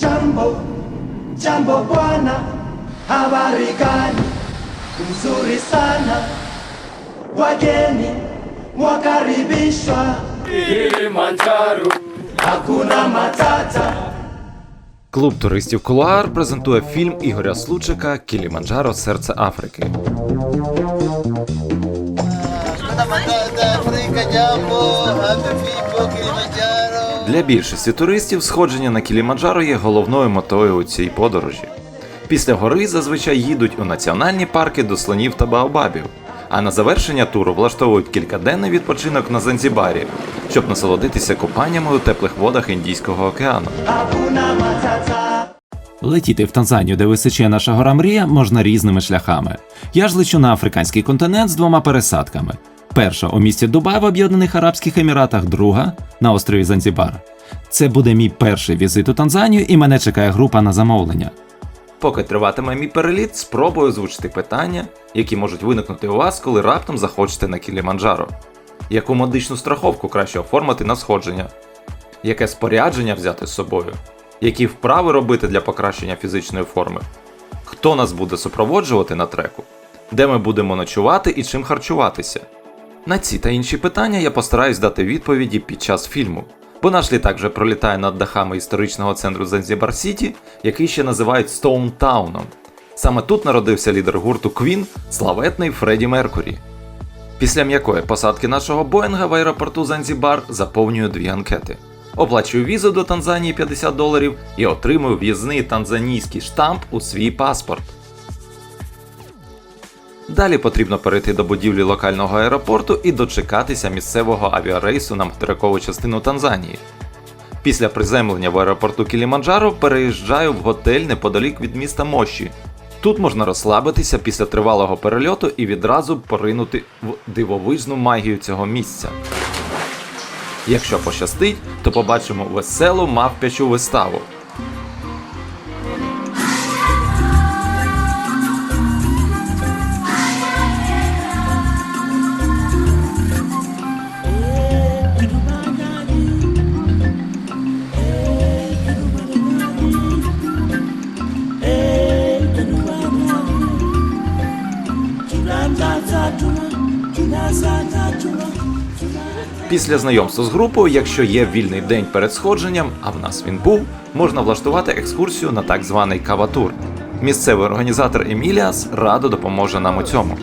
Jambo, jambo bwana, habari gani? Mzuri sana, wageni mwakaribishwa. Kilimanjaro. Hakuna matata. Клуб туристів Кулуар презентує фільм Ігоря Случика Кіліманджаро Серце Африки. Jambo, happy people. Для більшості туристів сходження на Кіліманджаро є головною метою у цій подорожі. Після гори зазвичай їдуть у національні парки до слонів та баобабів, а на завершення туру влаштовують кількаденний відпочинок на Занзібарі, щоб насолодитися купаннями у теплих водах Індійського океану. Летіти в Танзанію, де височіє наша гора мрія, можна різними шляхами. Я ж лечу на африканський континент з двома пересадками: перша у місті Дубай в Об'єднаних Арабських Еміратах, друга на острові Занзібар. Це буде мій перший візит у Танзанію, і мене чекає група на замовлення. Поки триватиме мій переліт, спробую озвучити питання, які можуть виникнути у вас, коли раптом захочете на Кіліманджаро. Яку медичну страховку краще оформити на сходження? Яке спорядження взяти з собою? Які вправи робити для покращення фізичної форми? Хто нас буде супроводжувати на треку? Де ми будемо ночувати і чим харчуватися? На ці та інші питання я постараюсь дати відповіді під час фільму, бо наш літак вже пролітає над дахами історичного центру Занзібар Сіті, який ще називають Стоунтауном. Саме тут народився лідер гурту Queen, славетний Фредді Меркурі. Після м'якої посадки нашого Боїнга в аеропорту Занзібар заповнюю дві анкети. Оплачую візу до Танзанії 50 доларів і отримую в'їзний танзанійський штамп у свій паспорт. Далі потрібно перейти до будівлі локального аеропорту і дочекатися місцевого авіарейсу на материкову частину Танзанії. Після приземлення в аеропорту Кіліманджаро переїжджаю в готель неподалік від міста Моші. Тут можна розслабитися після тривалого перельоту і відразу поринути в дивовижну магію цього місця. Якщо пощастить, то побачимо веселу мавпячу виставу. Після знайомства з групою, якщо є вільний день перед сходженням, а в нас він був, можна влаштувати екскурсію на так званий каватур. Місцевий організатор Еміліас радо допоможе нам у цьому.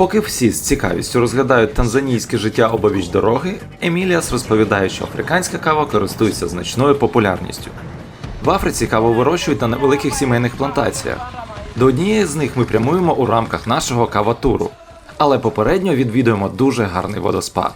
Поки всі з цікавістю розглядають танзанійське життя обабіч дороги, Еміліас розповідає, що африканська кава користується значною популярністю. В Африці каву вирощують на невеликих сімейних плантаціях. До однієї з них ми прямуємо у рамках нашого каватуру, але попередньо відвідуємо дуже гарний водоспад.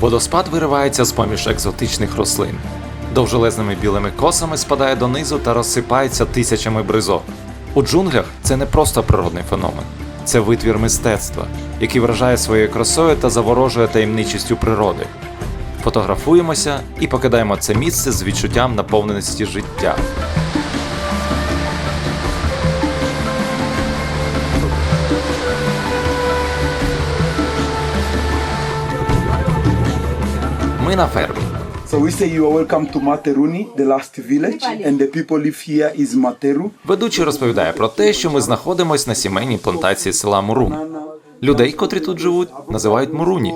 Водоспад виривається з поміж екзотичних рослин. Довжелезними білими косами спадає донизу та розсипається тисячами бризок. У джунглях це не просто природний феномен, це витвір мистецтва, який вражає своєю красою та заворожує таємничістю природи. Фотографуємося і покидаємо це місце з відчуттям наповненості життя. Ми на фермі. So we say you are welcome to Materuni, the last village, and the people live here is Materu. Ведучий розповідає про те, що ми знаходимось на сімейній плантації села Мурун. Людей, котрі тут живуть, називають Муруні.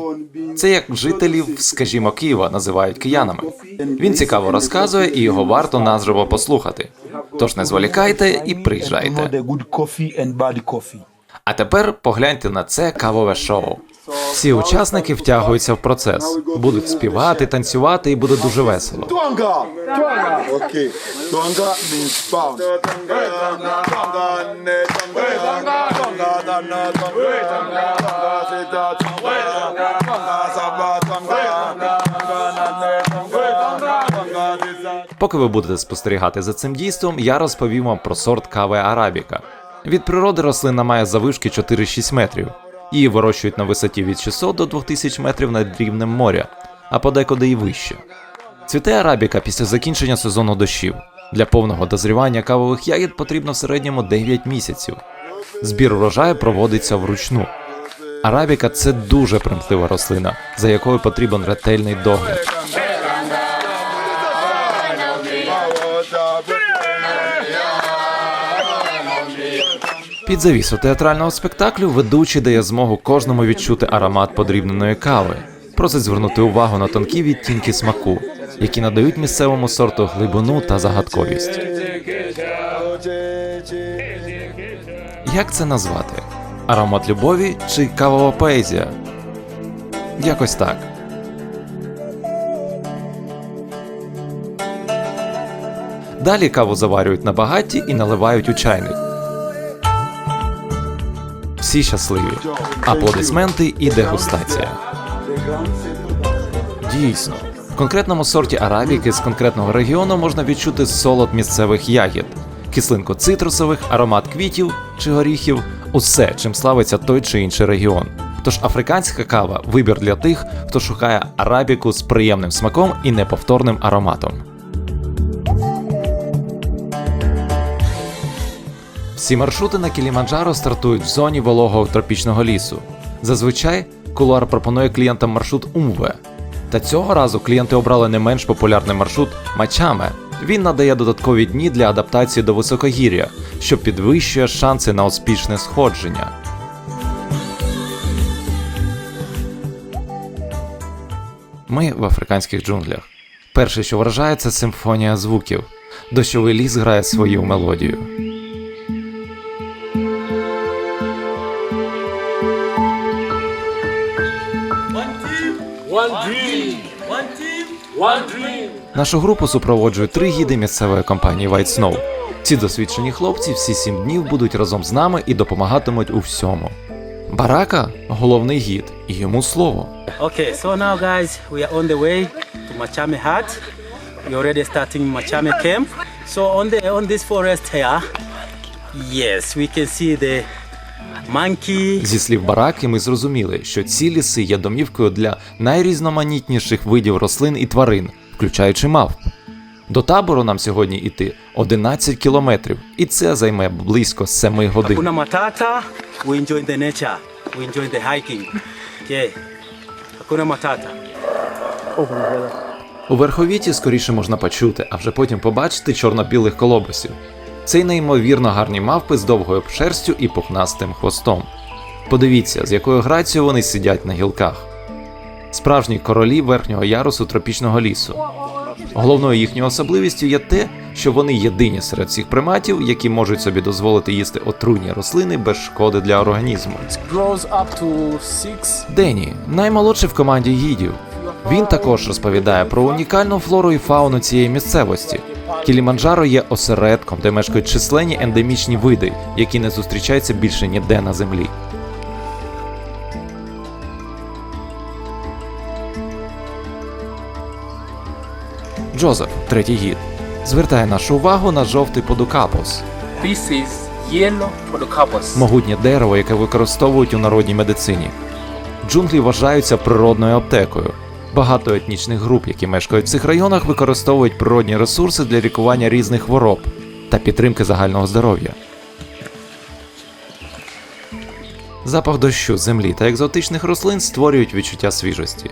Це як жителів, скажімо, Києва називають киянами. Він цікаво розказує, і його варто наживо послухати. Тож не зволікайте і приїжджайте. А тепер погляньте на це кавове шоу. Всі учасники втягуються в процес, будуть співати, танцювати і буде дуже весело. Поки ви будете спостерігати за цим дійством, я розповім вам про сорт кави Арабіка. Від природи рослина має завишки 4-6 метрів. Її вирощують на висоті від 600 до 2000 метрів над рівнем моря, а подекуди і вище. Цвіте арабіка після закінчення сезону дощів. Для повного дозрівання кавових ягід потрібно в середньому 9 місяців. Збір урожаю проводиться вручну. Арабіка це дуже примхлива рослина, за якою потрібен ретельний догляд. Під завісу театрального спектаклю ведучий дає змогу кожному відчути аромат подрібненої кави. Просить звернути увагу на тонкі відтінки смаку, які надають місцевому сорту глибину та загадковість. Як це назвати? Аромат любові чи кавова поезія? Якось так. Далі каву заварюють на багатті і наливають у чайник. Всі щасливі. Аплодисменти і дегустація. Дійсно, в конкретному сорті арабіки з конкретного регіону можна відчути солод місцевих ягід, кислинку цитрусових, аромат квітів чи горіхів усе, чим славиться той чи інший регіон. Тож африканська кава вибір для тих, хто шукає арабіку з приємним смаком і неповторним ароматом. Всі маршрути на Кіліманджаро стартують в зоні вологого тропічного лісу. Зазвичай кулуар пропонує клієнтам маршрут Умве. Та цього разу клієнти обрали не менш популярний маршрут Мачаме. Він надає додаткові дні для адаптації до високогір'я, що підвищує шанси на успішне сходження. Ми в африканських джунглях. Перше, що вражає, це симфонія звуків. Дощовий ліс грає свою мелодію. Нашу групу супроводжують три гіди місцевої компанії White Snow. Ці досвідчені хлопці всі сім днів будуть разом з нами і допомагатимуть у всьому. Барака головний гід, і йому слово. Okay, so now guys, we are on the way to Machame Hut. We're already starting Machame camp. So on the on this forest here, yes, we can see the. Зі слів бараки, ми зрозуміли, що ці ліси є домівкою для найрізноманітніших видів рослин і тварин, включаючи мавп. До табору нам сьогодні йти 11 кілометрів, і це займе близько 7 годин. У верховіті скоріше можна почути, а вже потім побачити чорно-білих колобусів. Це неймовірно гарні мавпи з довгою шерстю і пухнастим хвостом. Подивіться, з якою грацією вони сидять на гілках. Справжні королі верхнього ярусу тропічного лісу. Головною їхньою особливістю є те, що вони єдині серед всіх приматів, які можуть собі дозволити їсти отруйні рослини без шкоди для організму. Дені, наймолодший в команді гідів. Він також розповідає про унікальну флору і фауну цієї місцевості. Кіліманджаро є осередком, де мешкають численні ендемічні види, які не зустрічаються більше ніде на землі. Джозеф, третій гід, звертає нашу увагу на жовтий подукапус. this is yellow podocarpus могутнє дерево, яке використовують у народній медицині. Джунглі вважаються природною аптекою. Багато етнічних груп, які мешкають в цих районах, використовують природні ресурси для лікування різних хвороб та підтримки загального здоров'я. Запах дощу, землі та екзотичних рослин створюють відчуття свіжості.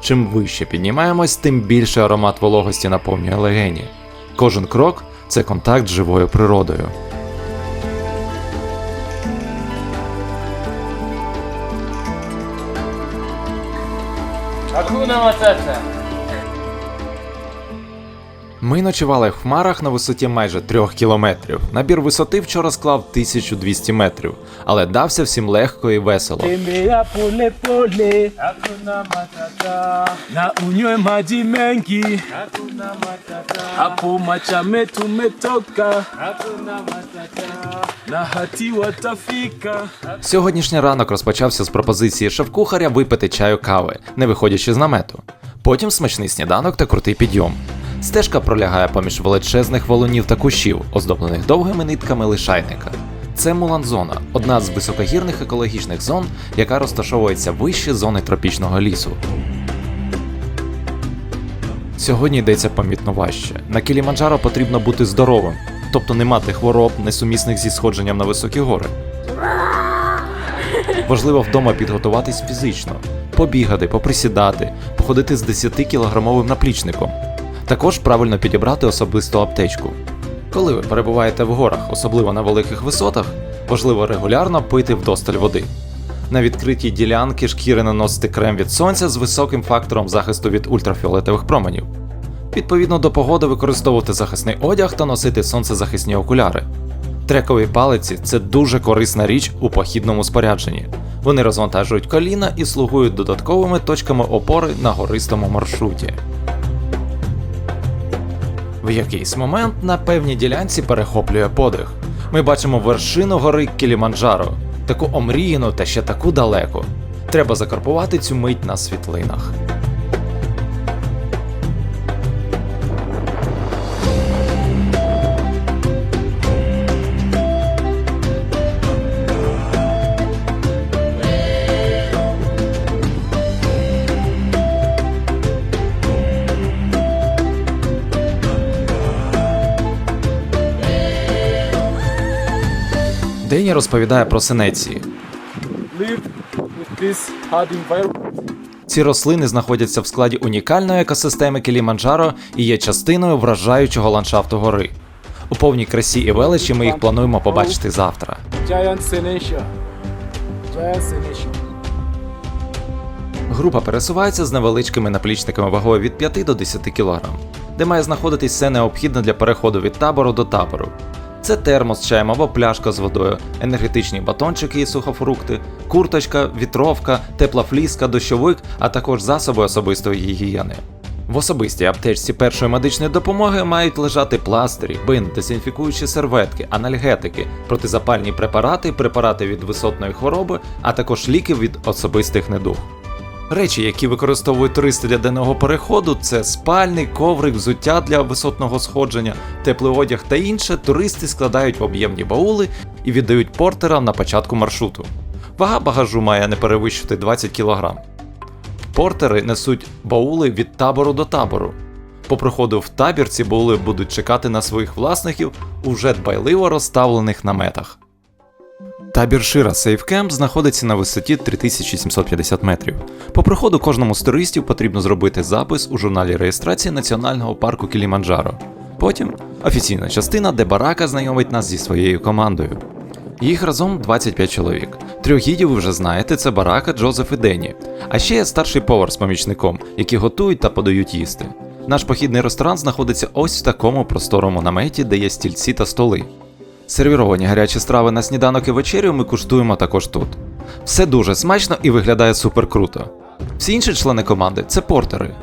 Чим вище піднімаємось, тим більше аромат вологості наповнює легені. Кожен крок це контакт з живою природою. una matata. Ми ночували в хмарах на висоті майже 3 кілометрів. Набір висоти вчора склав 1200 метрів, але дався всім легко і весело. Сьогоднішній ранок розпочався з пропозиції шеф-кухаря випити чаю кави, не виходячи з намету. Потім смачний сніданок та крутий підйом. Стежка пролягає поміж величезних валунів та кущів, оздоблених довгими нитками лишайника. Це Муланзона, одна з високогірних екологічних зон, яка розташовується вище зони тропічного лісу. Сьогодні йдеться помітно важче. На Кіліманджаро потрібно бути здоровим, тобто не мати хвороб, несумісних зі сходженням на високі гори. Важливо вдома підготуватись фізично, побігати, поприсідати, походити з 10-кілограмовим наплічником. Також правильно підібрати особисту аптечку. Коли ви перебуваєте в горах, особливо на великих висотах, важливо регулярно пити вдосталь води. На відкритій ділянці шкіри наносити крем від сонця з високим фактором захисту від ультрафіолетових променів. Відповідно до погоди використовувати захисний одяг та носити сонцезахисні окуляри. Трекові палиці це дуже корисна річ у похідному спорядженні. Вони розвантажують коліна і слугують додатковими точками опори на гористому маршруті. В якийсь момент на певній ділянці перехоплює подих. Ми бачимо вершину гори Кіліманджаро, таку омріяну та ще таку далеку. Треба закарпувати цю мить на світлинах. Дені розповідає про синеції. Ці рослини знаходяться в складі унікальної екосистеми Кіліманджаро і є частиною вражаючого ландшафту гори. У повній красі і величі ми їх плануємо побачити завтра. Група пересувається з невеличкими наплічниками вагою від 5 до 10 кг, де має знаходитись все необхідне для переходу від табору до табору. Це термос з чаєм або пляшка з водою, енергетичні батончики і сухофрукти, курточка, вітровка, тепла фліска, дощовик, а також засоби особистої гігієни. В особистій аптечці першої медичної допомоги мають лежати пластирі, бинт, дезінфікуючі серветки, анальгетики, протизапальні препарати, препарати від висотної хвороби, а також ліки від особистих недуг. Речі, які використовують туристи для денного переходу, це спальний, коврик, взуття для висотного сходження, теплий одяг та інше. Туристи складають в об'ємні баули і віддають портерам на початку маршруту. Вага багажу має не перевищити 20 кг. Портери несуть баули від табору до табору. По приходу в табір ці баули будуть чекати на своїх власників у вже дбайливо розставлених наметах. Табір Шира Camp знаходиться на висоті 3750 метрів. По приходу кожному з туристів потрібно зробити запис у журналі реєстрації Національного парку Кіліманджаро. Потім офіційна частина, де барака знайомить нас зі своєю командою. Їх разом 25 чоловік. Трьох гідів ви вже знаєте, це барака, Джозеф і Денні. А ще є старший повар з помічником, які готують та подають їсти. Наш похідний ресторан знаходиться ось в такому просторому наметі, де є стільці та столи. Сервіровані гарячі страви на сніданок і вечерю ми куштуємо також тут. Все дуже смачно і виглядає супер круто. Всі інші члени команди це портери.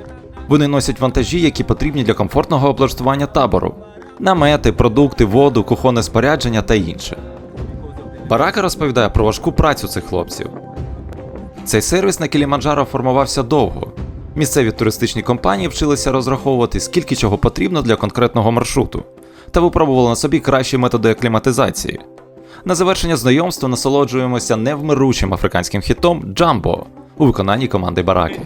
Вони носять вантажі, які потрібні для комфортного облаштування табору: намети, продукти, воду, кухонне спорядження та інше. Барака розповідає про важку працю цих хлопців. Цей сервіс на Кіліманджаро формувався довго. Місцеві туристичні компанії вчилися розраховувати, скільки чого потрібно для конкретного маршруту, та випробували на собі кращі методи акліматизації. На завершення знайомства насолоджуємося невмиручим африканським хітом Джамбо у виконанні команди Бараки.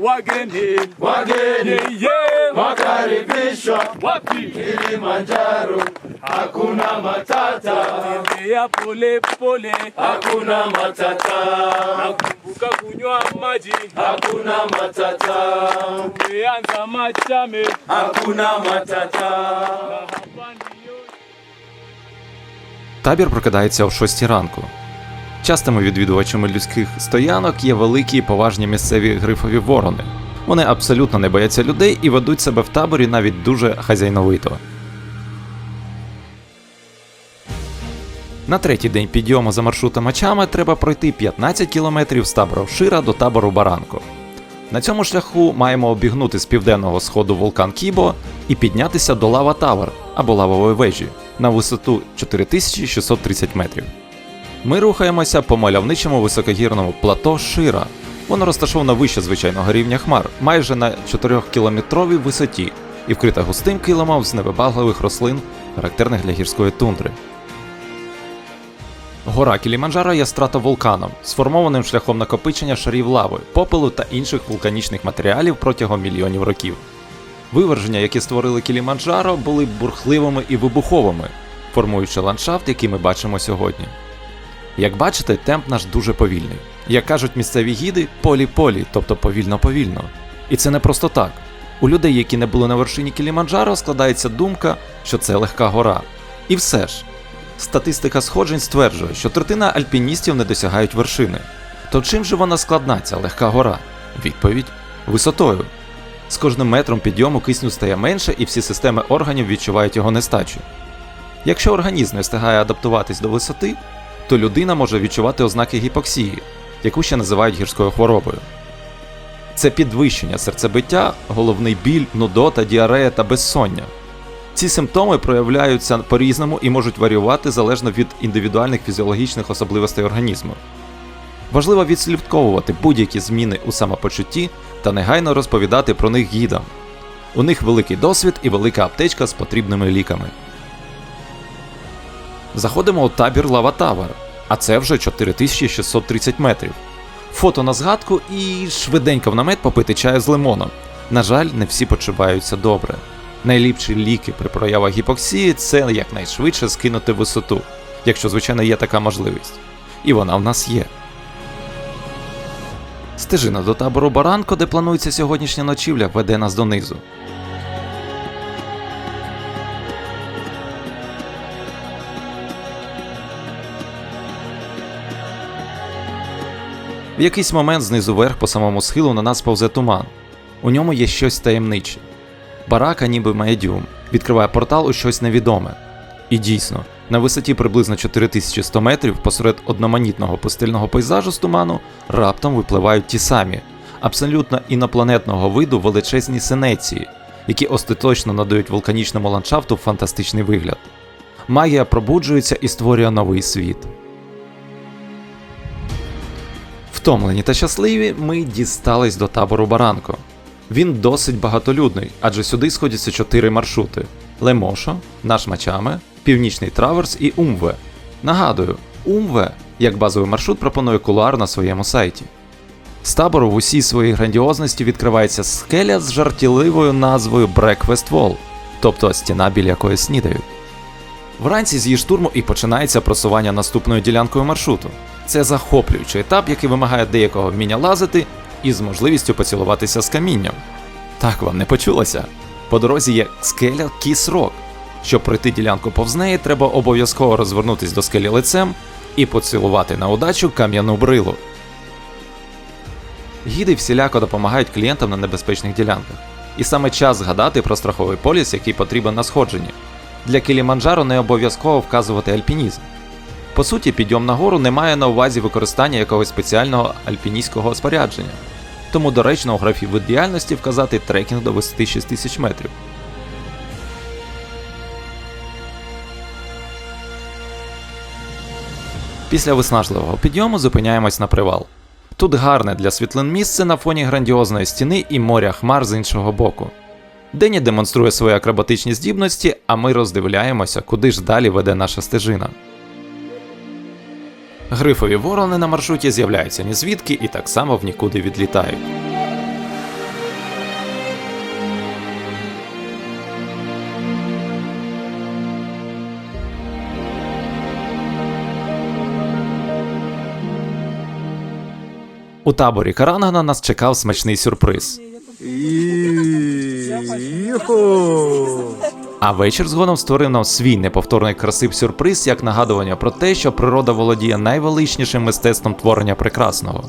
Wageni. wageni Yeah. Wakaribishwa Wapi? Kilimanjaro, hakuna matata, Tembea pole pole. hakuna matata, Nakumbuka kunywa maji. hakuna matata, Tumeanza Machame. hakuna matata. Табір прокидається о 6 ранку. Частими відвідувачами людських стоянок є великі і поважні місцеві грифові ворони. Вони абсолютно не бояться людей і ведуть себе в таборі навіть дуже хазяйновито. На третій день підйому за маршрутом Ачами треба пройти 15 кілометрів з табору Шира до табору Баранко. На цьому шляху маємо обігнути з південного сходу вулкан Кібо і піднятися до Лава Тавер або лавової вежі на висоту 4630 метрів. Ми рухаємося по мальовничому високогірному плато Шира. Воно розташовано вище звичайного рівня хмар, майже на 4-кілометровій висоті і вкрита густим килимом з невибагливих рослин, характерних для гірської тундри. Гора Кіліманджаро є стратовулканом, сформованим шляхом накопичення шарів лави, попелу та інших вулканічних матеріалів протягом мільйонів років. Виверження, які створили Кіліманджаро, були бурхливими і вибуховими, формуючи ландшафт, який ми бачимо сьогодні. Як бачите, темп наш дуже повільний. Як кажуть місцеві гіди, полі-полі, тобто повільно-повільно. І це не просто так. У людей, які не були на вершині Кіліманджаро, складається думка, що це легка гора. І все ж, статистика сходжень стверджує, що третина альпіністів не досягають вершини. То чим же вона складна, ця легка гора? Відповідь висотою. З кожним метром підйому кисню стає менше, і всі системи органів відчувають його нестачу. Якщо організм не встигає адаптуватись до висоти, то людина може відчувати ознаки гіпоксії, яку ще називають гірською хворобою. Це підвищення серцебиття, головний біль, нудота, діарея та безсоння. Ці симптоми проявляються по-різному і можуть варіювати залежно від індивідуальних фізіологічних особливостей організму. Важливо відслідковувати будь-які зміни у самопочутті та негайно розповідати про них гідам. У них великий досвід і велика аптечка з потрібними ліками. Заходимо у табір Лава Тавер, а це вже 4630 метрів. Фото на згадку і швиденько в намет попити чаю з лимоном. На жаль, не всі почуваються добре. Найліпші ліки при проявах гіпоксії це якнайшвидше скинути висоту, якщо, звичайно, є така можливість. І вона в нас є. Стежина до табору Баранко, де планується сьогоднішня ночівля, веде нас донизу. В якийсь момент знизу вверх по самому схилу на нас повзе туман. У ньому є щось таємниче. Барака, ніби медіум, відкриває портал у щось невідоме. І дійсно, на висоті приблизно 4100 метрів посеред одноманітного пустельного пейзажу з туману раптом випливають ті самі, абсолютно інопланетного виду величезні синеції, які остаточно надають вулканічному ландшафту фантастичний вигляд. Магія пробуджується і створює новий світ. Втомлені та щасливі, ми дістались до табору Баранко. Він досить багатолюдний, адже сюди сходяться чотири маршрути: Лемошо, наш Мачаме, Північний Траверс і Умве. Нагадую, Умве як базовий маршрут пропонує кулуар на своєму сайті. З табору в усій своїй грандіозності відкривається скеля з жартівливою назвою Breakfast Wall, тобто стіна, біля якої снідають. Вранці з її штурму і починається просування наступною ділянкою маршруту. Це захоплюючий етап, який вимагає деякого вміння лазити і з можливістю поцілуватися з камінням. Так вам не почулося. По дорозі є скеля Кіс Рок. Щоб пройти ділянку повз неї, треба обов'язково розвернутись до скелі лицем і поцілувати на удачу кам'яну брилу. Гіди всіляко допомагають клієнтам на небезпечних ділянках. І саме час згадати про страховий поліс, який потрібен на сходженні. Для Кіліманджаро не обов'язково вказувати альпінізм. По суті, підйом на гору не має на увазі використання якогось спеціального альпіністського спорядження, тому доречно у графі вид діяльності вказати трекінг до висоти 6000 метрів. Після виснажливого підйому зупиняємось на привал. Тут гарне для світлин місце на фоні грандіозної стіни і моря хмар з іншого боку. Дені демонструє свої акробатичні здібності, а ми роздивляємося, куди ж далі веде наша стежина. Грифові ворони на маршруті з'являються ні звідки і так само в нікуди відлітають. У таборі Карангана нас чекав смачний сюрприз. А вечір згодом створив нам свій неповторний красив сюрприз як нагадування про те, що природа володіє найвеличнішим мистецтвом творення прекрасного.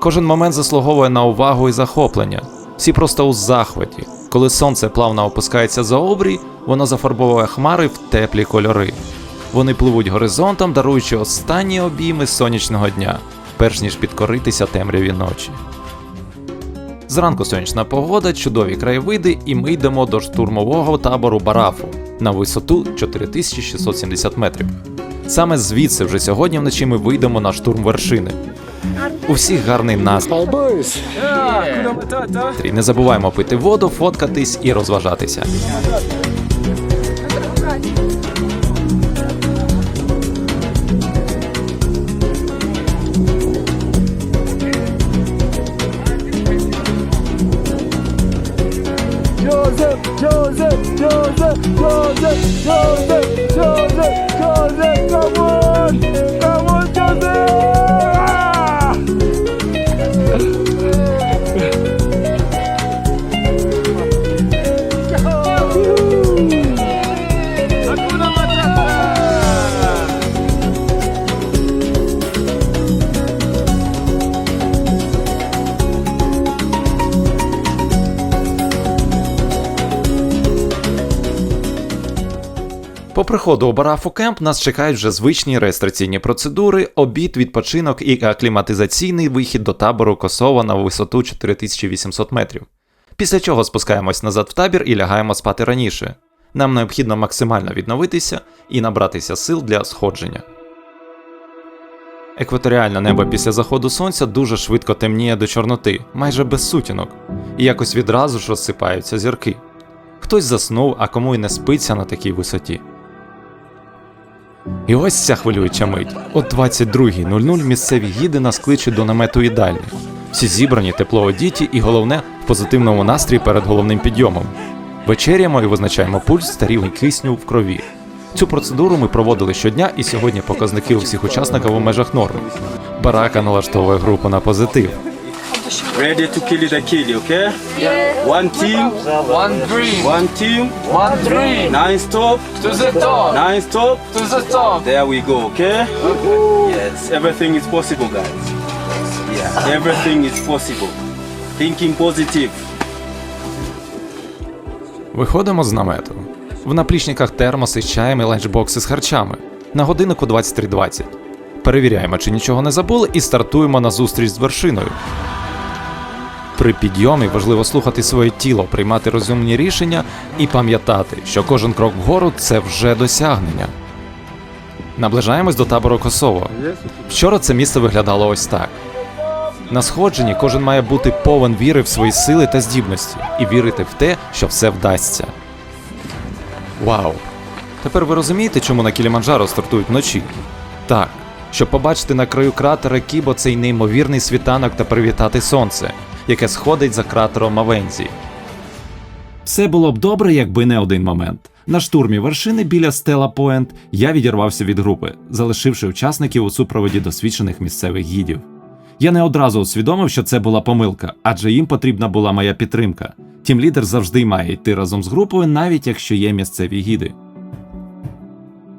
Кожен момент заслуговує на увагу і захоплення. Всі просто у захваті. Коли сонце плавно опускається за обрій, воно зафарбовує хмари в теплі кольори. Вони пливуть горизонтом, даруючи останні обійми сонячного дня, перш ніж підкоритися темряві ночі. Зранку сонячна погода, чудові краєвиди, і ми йдемо до штурмового табору Барафу на висоту 4670 метрів. Саме звідси вже сьогодні вночі ми вийдемо на штурм вершини. У всіх гарний настрій. Yeah, Не забуваємо пити воду, фоткатись і розважатися. Joseph, Joseph, приходу у Барафу Кемп нас чекають вже звичні реєстраційні процедури, обід, відпочинок і акліматизаційний вихід до табору Косова на висоту 4800 метрів. Після чого спускаємось назад в табір і лягаємо спати раніше. Нам необхідно максимально відновитися і набратися сил для сходження. Екваторіальне небо після заходу сонця дуже швидко темніє до чорноти, майже без сутінок, і якось відразу ж розсипаються зірки. Хтось заснув, а кому й не спиться на такій висоті. І ось ця хвилююча мить. О 22.00 місцеві гіди нас кличуть до намету їдальні. Всі зібрані, тепло одіті і головне в позитивному настрої перед головним підйомом. Вечеряємо і визначаємо пульс та рівень кисню в крові. Цю процедуру ми проводили щодня, і сьогодні показники у всіх учасників у межах норми. Барака налаштовує групу на позитив. Ready to kill it, I kill okay? Yeah. One team. One dream, One team. one dream. Nine stop. To the top, Nine stop. to the top. There we go, okay? Yes, everything is possible, guys. Yeah, everything is possible. Thinking positive. Виходимо з намету. В наплічниках термоси з чаєм і ланчбокси з харчами. На годиннику 23.20. Перевіряємо, чи нічого не забули, і стартуємо на зустріч з вершиною. При підйомі важливо слухати своє тіло, приймати розумні рішення і пам'ятати, що кожен крок вгору це вже досягнення. Наближаємось до табору Косово. Вчора це місце виглядало ось так. На сходженні кожен має бути повен віри в свої сили та здібності і вірити в те, що все вдасться. Вау! Тепер ви розумієте, чому на Кіліманджаро стартують вночі? Так, щоб побачити на краю кратера Кібо цей неймовірний світанок та привітати сонце, яке сходить за кратером Мавензі. Все було б добре, якби не один момент. На штурмі вершини біля Стела Пойнт я відірвався від групи, залишивши учасників у супроводі досвідчених місцевих гідів. Я не одразу усвідомив, що це була помилка, адже їм потрібна була моя підтримка. Тім лідер завжди має йти разом з групою, навіть якщо є місцеві гіди.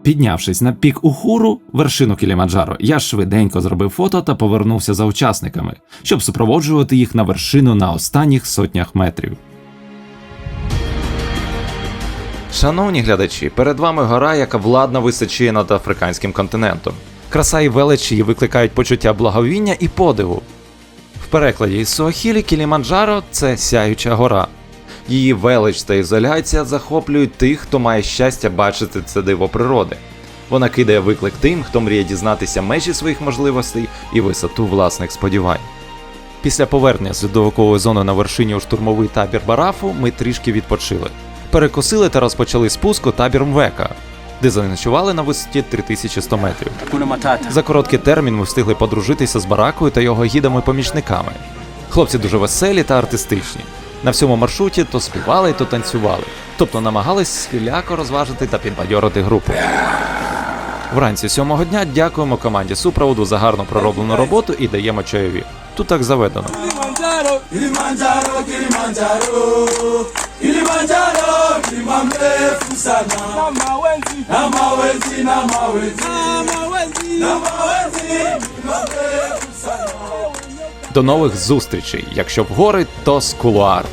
Піднявшись на пік Ухуру, вершину Кілімаджаро, я швиденько зробив фото та повернувся за учасниками, щоб супроводжувати їх на вершину на останніх сотнях метрів. Шановні глядачі, перед вами гора, яка владно височіє над африканським континентом. Краса і велич її викликають почуття благовіння і подиву. В перекладі із Суахілі Кіліманджаро це сяюча гора. Її велич та ізоляція захоплюють тих, хто має щастя бачити це диво природи. Вона кидає виклик тим, хто мріє дізнатися межі своїх можливостей і висоту власних сподівань. Після повернення з льодовикової зони на вершині у штурмовий табір Барафу ми трішки відпочили. Перекусили та розпочали спуск у табір Мвека, де заночували на висоті 3100 метрів. За короткий термін ми встигли подружитися з баракою та його гідами-помічниками. Хлопці дуже веселі та артистичні. На всьому маршруті то співали, то танцювали, тобто намагались спіляко розважити та підбадьорити групу. Вранці сьомого дня дякуємо команді супроводу за гарно пророблену роботу і даємо чайові. Тут так заведено. Kilimanjaro, До нових зустрічей. Якщо в гори, то з кулуар.